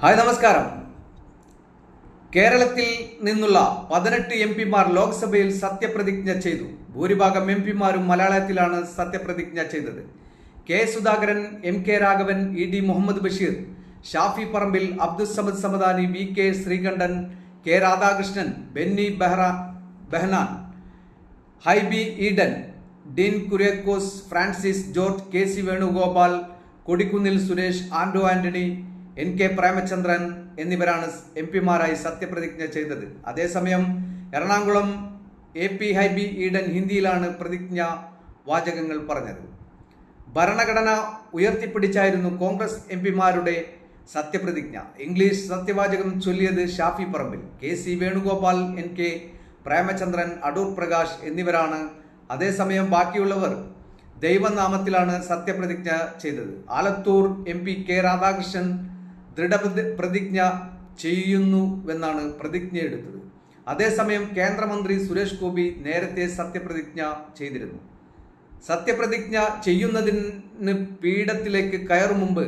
Hi നമസ്കാരം. കേരളത്തിൽ നിന്നുള്ള പതിനെട്ട് എം പിമാർ ലോക്സഭയിൽ സത്യപ്രതിജ്ഞ ചെയ്തു. ഭൂരിഭാഗം എം പിമാരും മലയാളത്തിലാണ് സത്യപ്രതിജ്ഞ ചെയ്തത്. K Sudhakaran M K Raghavan E D Muhammad Basheer Shafi Parambil Abdussamad Samadani V K Sreekandan K Radhakrishnan Benny Behra Behnan Hibi Eden Dean Kuriakose Francis George K C Venugopal Kodikunnil Suresh Anto Antony N K Premachandran എന്നിവരാണ് M പിമാരായി സത്യപ്രതിജ്ഞ ചെയ്തത്. അതേസമയം Ernakulam A P Hibi Eden ഹിന്ദിയിലാണ് പ്രതിജ്ഞ വാചകങ്ങൾ പറഞ്ഞത്. ഭരണഘടന ഉയർത്തിപ്പിടിച്ചായിരുന്നു കോൺഗ്രസ് എം പിമാരുടെ സത്യപ്രതിജ്ഞ. ഇംഗ്ലീഷ് സത്യവാചകം ചൊല്ലിയത് Shafi Parambil. K C Venugopal N K Premachandran Adoor Prakash എന്നിവരാണ്. അതേസമയം ബാക്കിയുള്ളവർ ദൈവനാമത്തിലാണ് സത്യപ്രതിജ്ഞ ചെയ്തത്. Alathur M P K Radhakrishnan ചെയ്യുന്നുവെന്നാണ് പ്രതിജ്ഞ എടുത്തത്. അതേസമയം കേന്ദ്രമന്ത്രി സുരേഷ് ഗോപി നേരത്തെ സത്യപ്രതിജ്ഞ ചെയ്തിരുന്നു. സത്യപ്രതിജ്ഞ ചെയ്യുന്നതിന് പീഠത്തിലേക്ക് കയറും മുമ്പ്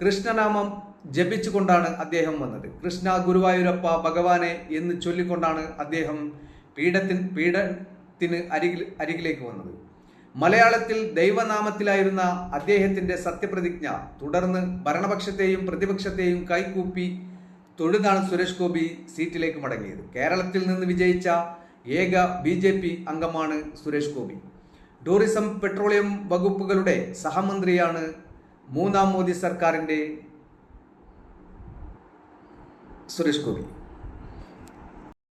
കൃഷ്ണനാമം ജപിച്ചുകൊണ്ടാണ് അദ്ദേഹം വന്നത്. കൃഷ്ണ ഗുരുവായൂരപ്പ ഭഗവാനെ എന്ന് ചൊല്ലിക്കൊണ്ടാണ് അദ്ദേഹം പീഠത്തിന് പീഠത്തിന് അരികിൽ അരികിലേക്ക് വന്നത്. മലയാളത്തിൽ ദൈവനാമത്തിലായിരുന്ന അദ്ദേഹത്തിന്റെ സത്യപ്രതിജ്ഞ തുടർന്ന് ഭരണപക്ഷത്തെയും പ്രതിപക്ഷത്തെയും കൈകൂപ്പി തൊഴുതാണ് സുരേഷ് ഗോപി സീറ്റിലേക്ക് മടങ്ങിയത്. കേരളത്തിൽ നിന്ന് വിജയിച്ച ഏക ബി ജെ പി അംഗമാണ് സുരേഷ് ഗോപി. ടൂറിസം പെട്രോളിയം വകുപ്പുകളുടെ സഹമന്ത്രിയാണ് മൂന്നാം മോദി സർക്കാരിന്റെ സുരേഷ് ഗോപി.